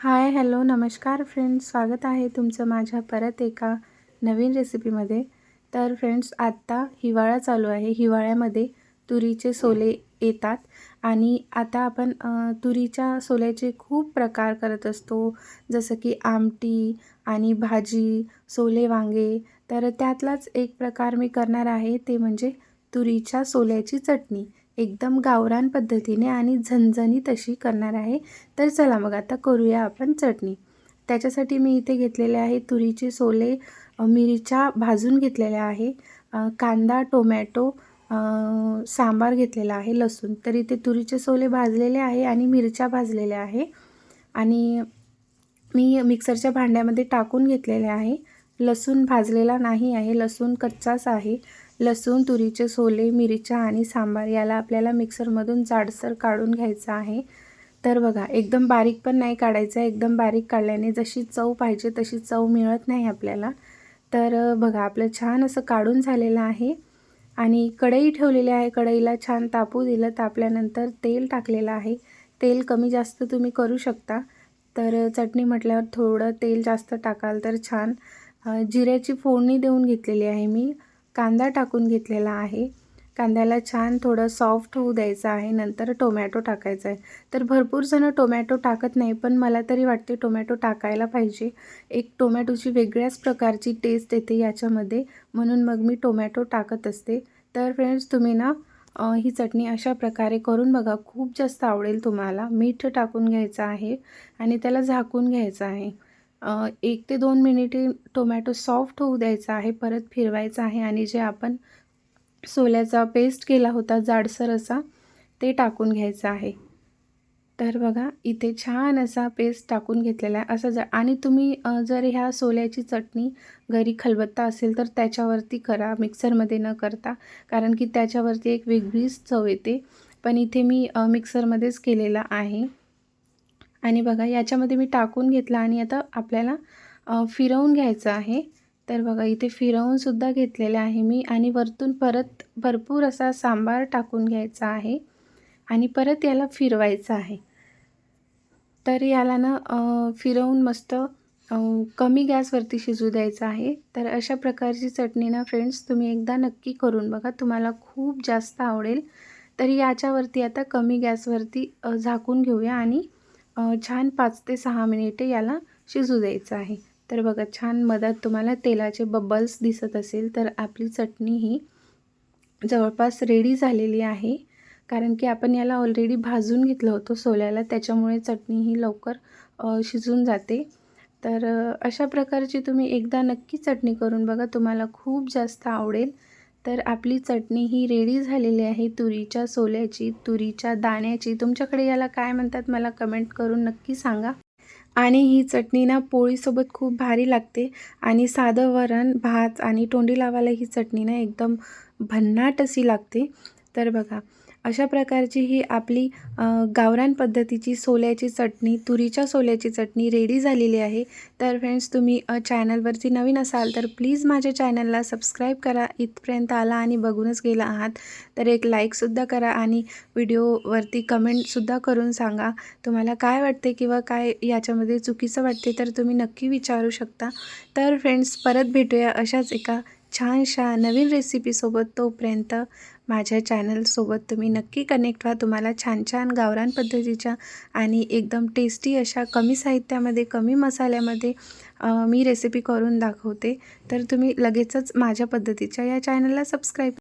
Hi hello नमस्कार friends स्वागत आहे तुमचं माझ्या परत एका नवीन रेसिपीमध्ये तर फ्रेंड्स आत्ता हिवाळा चालू आहे. हिवाळ्यामध्ये तुरीचे सोले येतात आणि आता आपण तुरीच्या सोल्याचे खूप प्रकार करत असतो. जसं की आमटी आणि भाजी सोले वांगे. तर त्यातलाच एक प्रकार मी करणार आहे. ते म्हणजे तुरीच्या सोल्याची चटणी. एकदम गावरान पद्धतीने आणि झणझणीत अशी करणार आहे. तर चला मग आता करूया आपण चटणी. त्याच्यासाठी मी इथे घेतलेले आहे तुरीचे सोले मिरच्या भाजून घेतलेल्या आहे कांदा टोमॅटो सांबार घेतलेला आहे लसूण. तर इथे तुरीचे सोले भाजलेले आहे आणि मिरच्या भाजलेल्या आहे. आणि मी मिक्सरच्या भांड्यामध्ये टाकून घेतलेले आहे. लसूण भाजलेला नाही आहे लसूण कच्चाच आहे. लसूण तुरीचे सोले मिरच्या आणि सांबार याला आपल्याला मिक्सरमधून जाडसर काढून घ्यायचं आहे. तर बघा एकदम बारीक पण नाही काढायचं आहे एकदम बारीक काढल्याने जशी चव पाहिजे तशी चव मिळत नाही आपल्याला. तर बघा आपलं छान असं काढून झालेलं आहे. आणि कढई ठेवलेली आहे कढईला छान तापू दिलं तापल्यानंतर तेल टाकलेलं आहे. तेल कमी जास्त तुम्ही करू शकता. तर चटणी म्हटल्यावर थोडं तेल जास्त टाकाल तर छान. जिऱ्याची फोडणी देऊन घेतलेली आहे मी. कांदा टाकून घेतलेला आहे. कांद्याला छान थोडं सॉफ्ट होऊ द्यायचं आहे. नंतर टोमॅटो टाकायचा आहे. तर भरपूर जणं टोमॅटो टाकत नाही पण मला तरी वाटते टोमॅटो टाकायला पाहिजे. एक टोमॅटोची वेगळ्याच प्रकारची टेस्ट येते याच्यामध्ये. म्हणून मग मी टोमॅटो टाकत असते. तर फ्रेंड्स तुम्ही ना ही चटणी अशा प्रकारे करून बघा. खूप जास्त आवडेल तुम्हाला. मीठ टाकून घ्यायचं आहे आणि त्याला झाकून घ्यायचं आहे. एक ते दोन मिनिटे टोमॅटो सॉफ्ट होऊ द्यायचा आहे परत फिरवायचा आहे आणि जे आपण सोल्याचा पेस्ट केला होता जाडसर असा ते टाकून घ्यायचं आहे. तर बघा इथे छान असा पेस्ट टाकून घेतलेला आहे. असं जर आणि तुम्ही जर ह्या सोल्याची चटणी घरी खलबत्ता असेल तर त्याच्यावरती करा मिक्सरमध्ये न करता कारण की त्याच्यावरती एक वेगळीच चव येते. पण इथे मी मिक्सरमध्येच केलेला आहे. आणि बघा याच्यामध्ये मी टाकून घेतला आणि आता आपल्याला फिरवून घ्यायचं आहे. तर बघा इथे फिरवूनसुद्धा घेतलेले आहे मी आणि वरतून परत भरपूर असा सांबार टाकून घ्यायचा आहे आणि परत याला फिरवायचं आहे. तर याला ना फिरवून मस्त कमी गॅसवरती शिजू द्यायचं आहे. तर अशा प्रकारची चटणी ना फ्रेंड्स तुम्ही एकदा नक्की करून बघा तुम्हाला खूप जास्त आवडेल. तर याच्यावरती आता कमी गॅसवरती झाकून घेऊया आणि छान पाच ते सहा मिनिटे याला शिजू द्यायचं आहे. तर बघा छान मधात तुम्हाला तेलाचे बबल्स दिसत असेल तर आपली चटणी ही जवळपास रेडी झालेली आहे. कारण की आपण याला ऑलरेडी भाजून घेतलं होतं सोल्याला त्याच्यामुळे चटणी ही लवकर शिजून जाते. तर अशा प्रकारची तुम्ही एकदा नक्की चटणी करून बघा तुम्हाला खूप जास्त आवडेल. तर आपली चटणी ही रेडी झालेली आहे तुरीच्या सोल्याची तुरीच्या दाण्याची. तुमच्याकडे याला काय म्हणतात मला कमेंट करून नक्की सांगा. आणि ही चटणी ना पोळीसोबत खूप भारी लागते. आणि साधं वरण भात आणि तोंडी लावायला ही चटणी ना एकदम भन्नाट अशी लागते. तर बघा अशा प्रकारची ही आपली गावरान पद्धतीची सोल्याची चटणी तुरीच्या सोल्याची चटणी रेडी झालेली आहे. तर फ्रेंड्स तुम्ही चॅनलवरती नवीन असाल तर प्लीज माझ्या चॅनलला सबस्क्राईब करा. इथपर्यंत आला आणि बघूनच गेला आहात तर एक लाईकसुद्धा करा आणि व्हिडिओवरती कमेंटसुद्धा करून सांगा. तुम्हाला काय वाटते किंवा काय याच्यामध्ये चुकीचं वाटते तर तुम्ही नक्की विचारू शकता. तर फ्रेंड्स परत भेटूया अशाच एका छानशा नवीन रेसिपीसोबत तोपर्यंत माझ्या चॅनलसोबत तुम्ही नक्की कनेक्ट व्हा. तुम्हाला छान छान गावरान पद्धतीच्या आणि एकदम टेस्टी अशा कमी साहित्यामध्ये कमी मसाल्यामध्ये मी रेसिपी करून दाखवते. तर तुम्ही लगेचच माझ्या पद्धतीच्या या चॅनलला सबस्क्राईब